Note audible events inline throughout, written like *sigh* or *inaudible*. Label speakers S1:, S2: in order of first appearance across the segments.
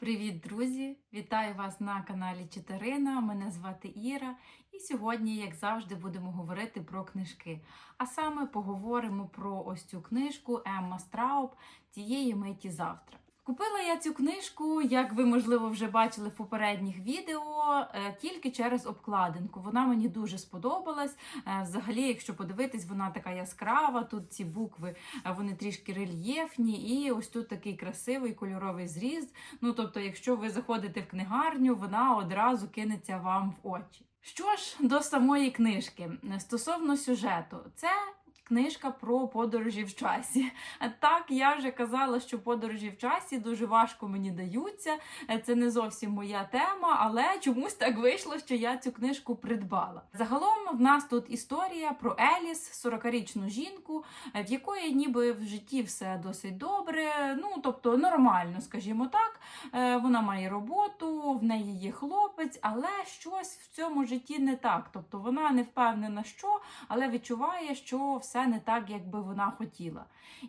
S1: Привіт, друзі! Вітаю вас на каналі Читарина. Мене звати Іра, і сьогодні, як завжди, будемо говорити про книжки. А саме поговоримо про ось цю книжку Емма Страуб тієї миті завтра. Купила я цю книжку, як ви можливо вже бачили в попередніх відео, е, тільки через обкладинку. Вона мені дуже сподобалась. Е, Взагалі, якщо подивитись, вона така яскрава. Тут ці букви е, вони трішки рельєфні, і ось тут такий красивий кольоровий зріз. Ну тобто, якщо ви заходите в книгарню, вона одразу кинеться вам в очі. Що ж до самої книжки стосовно сюжету, це книжка про подорожі в часі. *laughs* Так, я вже казала, що подорожі в часі дуже важко мені даються. Це не зовсім моя тема, але чомусь так вийшло, що я цю книжку придбала. Загалом в нас тут історія про Еліс, 40-річну жінку, в якої ніби в житті все досить добре, ну тобто нормально, скажімо так. Е, Вона має роботу, в неї є хлопець, але щось в цьому житті не так. Тобто вона не впевнена, що, але відчуває, що все не так, як би вона хотіла.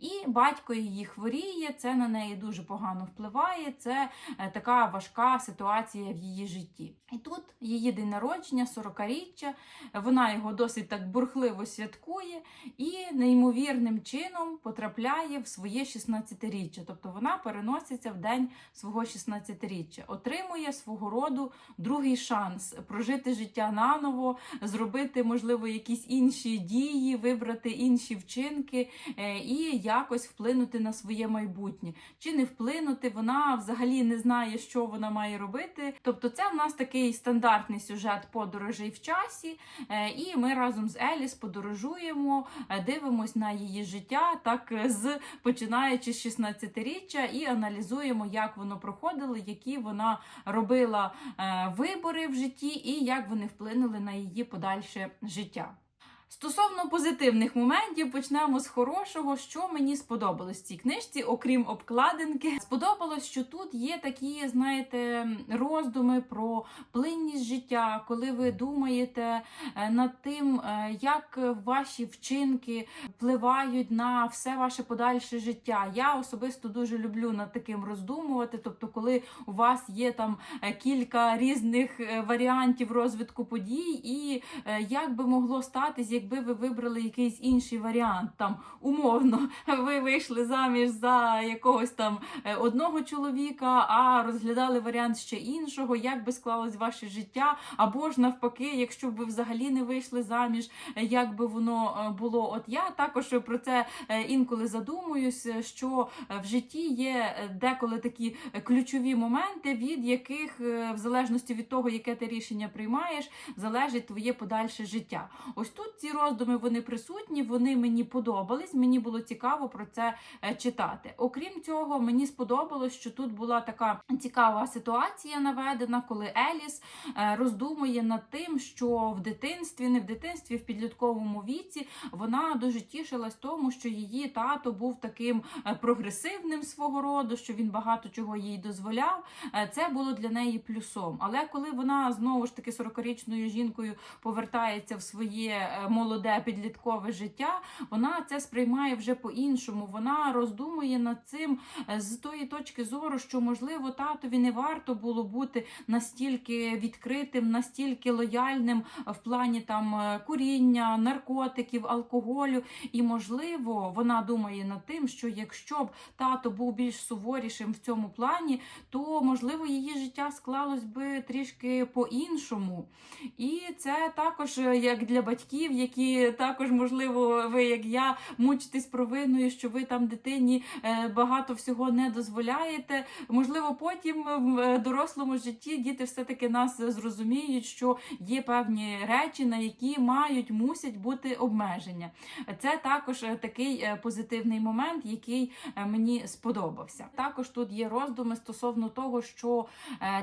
S1: І батько її хворіє, це на неї дуже погано впливає. Це е, така важка ситуація в її житті. І тут її день народження, 40-річчя, вона його досить так бурхливо святкує і неймовірним чином потрапляє в своє 16-річчя. Тобто вона переноситься в день свого 16-річчя, отримує свого роду другий шанс прожити життя наново, зробити, можливо, якісь інші дії, вибрати інші вчинки е, і якось вплинути на своє майбутнє. Чи не вплинути, вона взагалі не знає, що вона має робити. Тобто, це в нас такий стандартний сюжет подорожей в часі, е, і ми разом з Еліс подорожуємо, е, дивимось на її життя, так з починаючи з 16-річчя, і аналізуємо, як воно проходило, які вона робила вибори в житті, і як вони вплинули на її подальше життя. Стосовно позитивних моментів, почнемо з хорошого, що мені сподобалось в цій книжці, окрім обкладинки. Сподобалось, що тут є такі, знаєте, роздуми про плинність життя, коли ви думаєте е, над тим, е, як ваші вчинки впливають на все ваше подальше життя. Я особисто дуже люблю над таким роздумувати. Тобто, коли у вас є там е, кілька різних варіантів розвитку подій, і як би могло статись, якби ви вибрали якийсь інший варіант, там умовно, *laughs* ви вийшли заміж за якогось там е, одного чоловіка, а розглядали варіант ще іншого, як би склалось ваше життя, або ж навпаки, якщо б ви взагалі не вийшли заміж, е, як би воно е, було. От я також про це інколи задумуюсь, що в житті є деколи такі ключові моменти, від яких, в залежності від того, яке ти рішення приймаєш, залежить твоє подальше життя. Ось тут ці роздуми вони присутні, вони мені подобались. Мені було цікаво про це е, читати. Окрім цього, мені сподобалось, що тут була така цікава ситуація наведена, коли Еліс е, роздумує над тим, що в дитинстві, не в дитинстві, в підлітковому віці вона дуже тішилась тому, що її тато був таким е, прогресивним свого роду, що він багато чого їй дозволяв. Це було для неї плюсом. Але коли вона знову ж таки 40-річною жінкою повертається в своє молоде підліткове життя, вона це сприймає вже по-іншому. Вона роздумує над цим е, з тої точки зору, що можливо татові не варто було бути настільки відкритим, настільки лояльним в плані там е, куріння, наркотиків, алкоголю. І можливо, вона думає над тим, що якщо б тато був більш суворішим в цьому плані, то можливо її життя склалось би трішки по-іншому. І це також е, як для батьків, які також, можливо, ви, як я, мучитесь провиною, що ви там дитині е, багато всього не дозволяєте. Можливо, потім в е, дорослому житті діти все-таки нас зрозуміють, що є певні речі, на які мають мусять бути обмеження. Це також е, такий позитивний момент, який мені сподобався. Також тут є роздуми стосовно того, що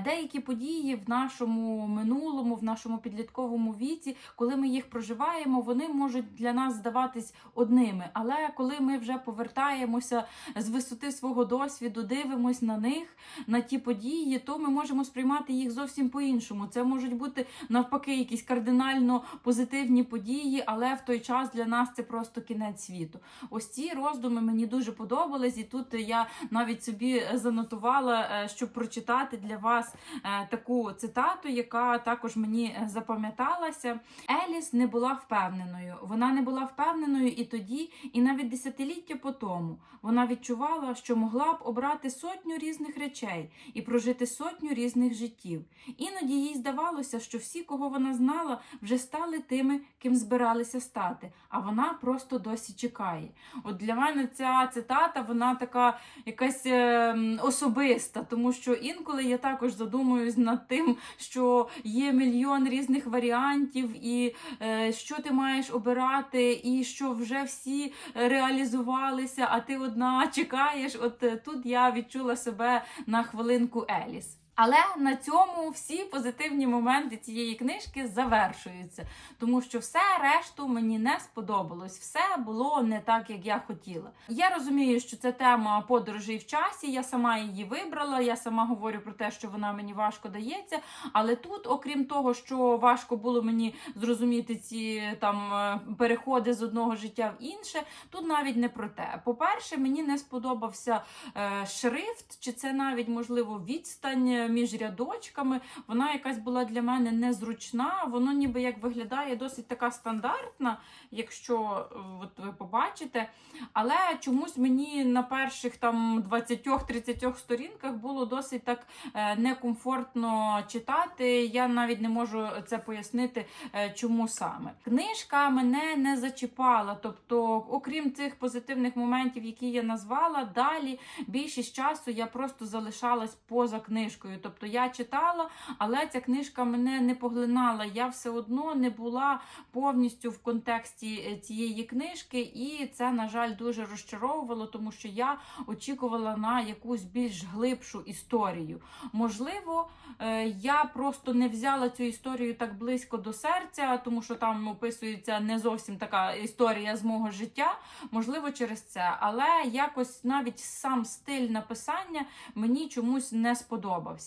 S1: деякі події в нашому минулому, в нашому підлітковому віці, коли ми їх проживаємо, читаємо, вони можуть для нас здаватись одними. Але коли ми вже повертаємося з висоти свого досвіду, дивимось на них, на ті події, то ми можемо сприймати їх зовсім по-іншому. Це можуть бути навпаки якісь кардинально позитивні події, але в той час для нас це просто кінець світу. Ось ці роздуми мені дуже подобались, і тут я навіть собі занотувала, е, щоб прочитати для вас е, таку цитату, яка також мені запам'яталася. Еліс не була впевненою. Вона не була впевненою і тоді, і навіть десятиліття по тому. Вона відчувала, що могла б обрати сотню різних речей і прожити сотню різних життів. Іноді їй здавалося, що всі, кого вона знала, вже стали тими, ким збиралися стати, а вона просто досі чекає. От для мене ця цитата, вона така якась е, особиста, тому що інколи я також задумуюсь над тим, що є мільйон різних варіантів, і е, що ти маєш обирати, і що вже всі реалізувалися, а ти одна *laughs* чекаєш. От е, тут я відчула себе на хвилинку Еліс. Але на цьому всі позитивні моменти цієї книжки завершуються, тому що все решту мені не сподобалось, все було не так, як я хотіла. Я розумію, що це тема подорожей в часі. Я сама її вибрала. Я сама говорю про те, що вона мені важко дається. Але тут, окрім того, що важко було мені зрозуміти ці там е, переходи з одного життя в інше, тут навіть не про те. По-перше, мені не сподобався е, шрифт, чи це навіть можливо відстань між рядочками. Вона якась була для мене незручна. Воно ніби як виглядає досить така стандартна, якщо е, от ви побачите. Але чомусь мені на перших там 20-30 сторінках було досить так е, некомфортно читати. Я навіть не можу це пояснити, е, чому саме. Книжка мене не зачіпала. Тобто, окрім цих позитивних моментів, які я назвала, далі більшість часу я просто залишалась поза книжкою. Тобто я читала, але ця книжка мене не поглинала. Я все одно не була повністю в контексті е, цієї книжки, і це, на жаль, дуже розчаровувало, тому що я очікувала на якусь більш глибшу історію. Можливо, е, я просто не взяла цю історію так близько до серця, тому що там описується не зовсім така історія з мого життя. Можливо, через це, але якось навіть сам стиль написання мені чомусь не сподобався.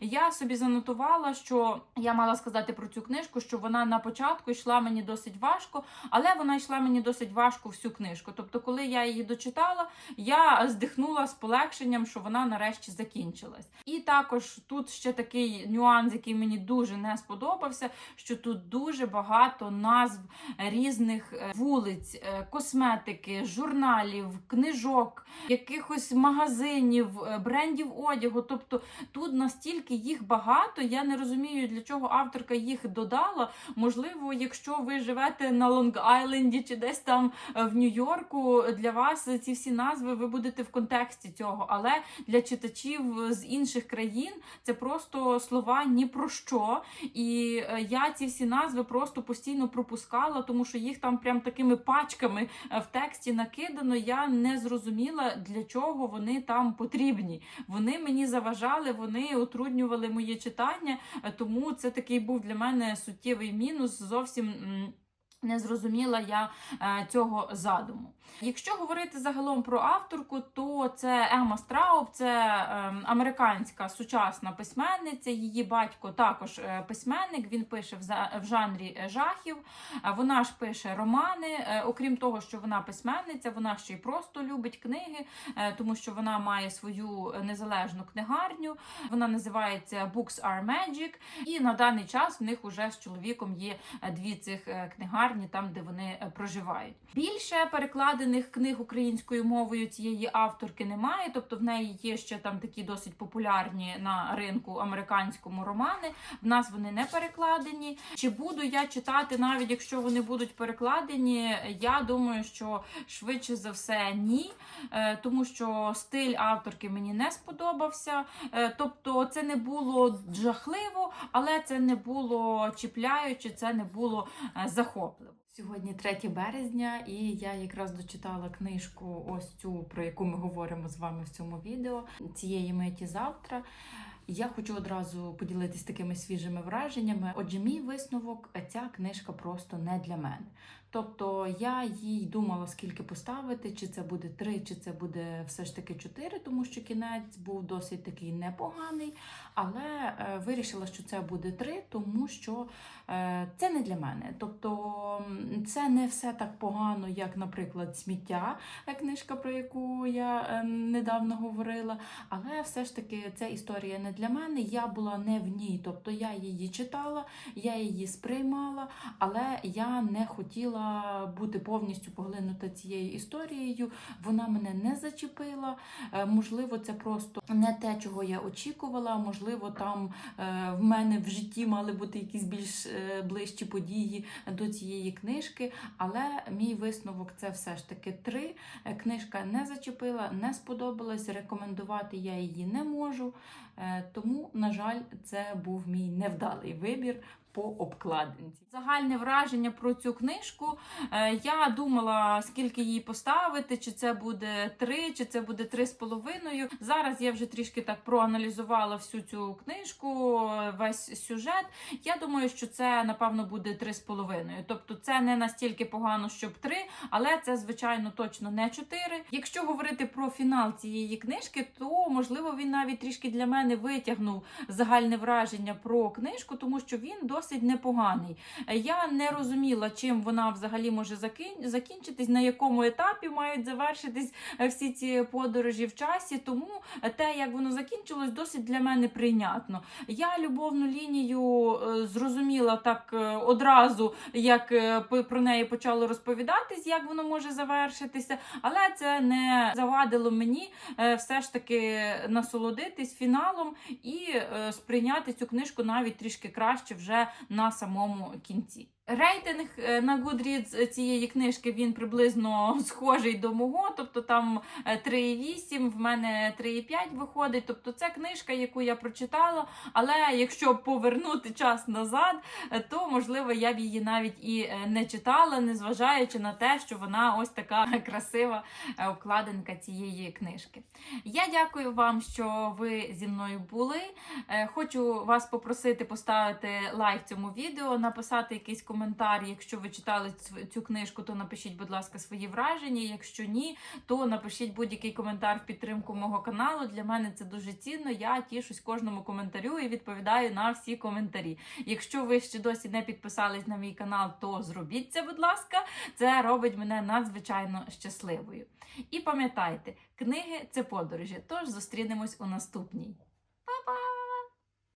S1: Я собі занотувала, що я мала сказати про цю книжку, що вона на початку йшла мені досить важко, але вона йшла мені досить важко всю книжку. Тобто, коли я її дочитала, я здихнула з полегшенням, що вона нарешті закінчилась. І також тут ще такий нюанс, який мені дуже не сподобався, що тут дуже багато назв різних е, вулиць, е, косметики, журналів, книжок, якихось магазинів, е, брендів одягу. Тобто тут настільки їх багато, я не розумію, для чого авторка їх додала. Можливо, якщо ви живете на Лонг-Айленді чи десь там е, в Нью-Йорку, для вас ці всі назви ви будете в контексті цього. Але для читачів з інших країн це просто слова ні про що. І е, я ці всі назви просто постійно пропускала, тому що їх там прям такими пачками е, в тексті накидано. Я не зрозуміла, для чого вони там потрібні. Вони мені заважали, вони утруднювали моє читання, е, тому це такий був для мене суттєвий мінус. Зовсім. Не зрозуміла я е, цього задуму. Якщо говорити загалом про авторку, то це Ема Страуб, це е, американська сучасна письменниця. Її батько також е, письменник. Він пише в, жанрі е, жахів. Вона ж пише романи. Окрім того, що вона письменниця, вона ще й просто любить книги, тому що вона має свою незалежну книгарню. Вона називається Books Are Magic. І на даний час в них уже з чоловіком є дві цих е, книгарні, там де вони е, проживають. Більше перекладених книг українською мовою цієї авторки немає, тобто в неї є ще там такі досить популярні на ринку американському романи. В нас вони не перекладені. Чи буду я читати, навіть якщо вони будуть перекладені? Я думаю, що швидше за все ні, Е, тому що стиль авторки мені не сподобався. Е, Тобто, це не було жахливо, але це не було чіпляюче, це не було е, захопливо. Сьогодні 3 березня, і я якраз дочитала книжку, ось цю, про яку ми говоримо з вами в цьому відео цієї миті завтра. Я хочу одразу поділитися такими свіжими враженнями. Отже, мій висновок, ця книжка просто не для мене. Тобто я їй думала, скільки поставити, чи це буде три, чи це буде все ж таки чотири, тому що кінець був досить такий непоганий. Але е, вирішила, що це буде три, тому що е, це не для мене. Тобто це не все так погано, як, наприклад, сміття, е, книжка, про яку я недавно говорила. Але все ж таки ця історія не для мене. Я була не в ній. Тобто я її читала, я її сприймала, але я не хотіла бути повністю поглинута цією історією. Вона мене не зачепила. Е, Можливо, це просто не те, чого я очікувала. Можливо, там е, в мене в житті мали бути якісь більш е, ближчі події до цієї книжки. Але мій висновок це все ж таки три. Книжка не зачепила, не сподобалась. Рекомендувати я її не можу. Тому, на жаль, це був мій невдалий вибір. По обкладинці. Загальне враження про цю книжку. Е, Я думала, скільки їй поставити, чи це буде три, чи це буде три з половиною. Зараз я вже трішки так проаналізувала всю цю книжку, весь сюжет. Я думаю, що це напевно буде три з половиною. Тобто, це не настільки погано, щоб три, але це звичайно точно не чотири. Якщо говорити про фінал цієї книжки, то можливо він навіть трішки для мене витягнув загальне враження про книжку, тому що він досить непоганий. Е, Я не розуміла, чим вона взагалі може закінчитись, на якому етапі мають завершитись е, всі ці подорожі в часі. Тому е, те, як воно закінчилось, досить для мене прийнятно. Я любовну лінію зрозуміла так одразу, як про неї почало розповідатись, як воно може завершитися, але це не завадило мені все ж таки насолодитись фіналом і сприйняти цю книжку навіть трішки краще вже на самому кінці. Рейтинг е, на Goodreads цієї книжки він приблизно *laughs* схожий до мого, тобто там е, 3,8, в мене 3,5 виходить. Тобто це книжка, яку я прочитала. Але якщо повернути час назад, е, то можливо я б її навіть і е, не читала, незважаючи на те, що вона ось така *laughs* красива е, обкладинка цієї книжки. Я дякую вам, що ви зі мною були. Е, Хочу вас попросити поставити лайк цьому відео, написати якийсь коментар. Якщо ви читали цю книжку, то напишіть, будь ласка, свої враження. Якщо ні, то напишіть будь-який коментар в підтримку мого каналу. Для мене це дуже цінно. Я тішусь кожному коментарю і відповідаю на всі коментарі. Якщо ви ще досі не підписались на мій канал, то зробіть це, будь ласка. Це робить мене надзвичайно щасливою. І пам'ятайте, книги це подорожі. Тож зустрінемось у наступній. Па-па!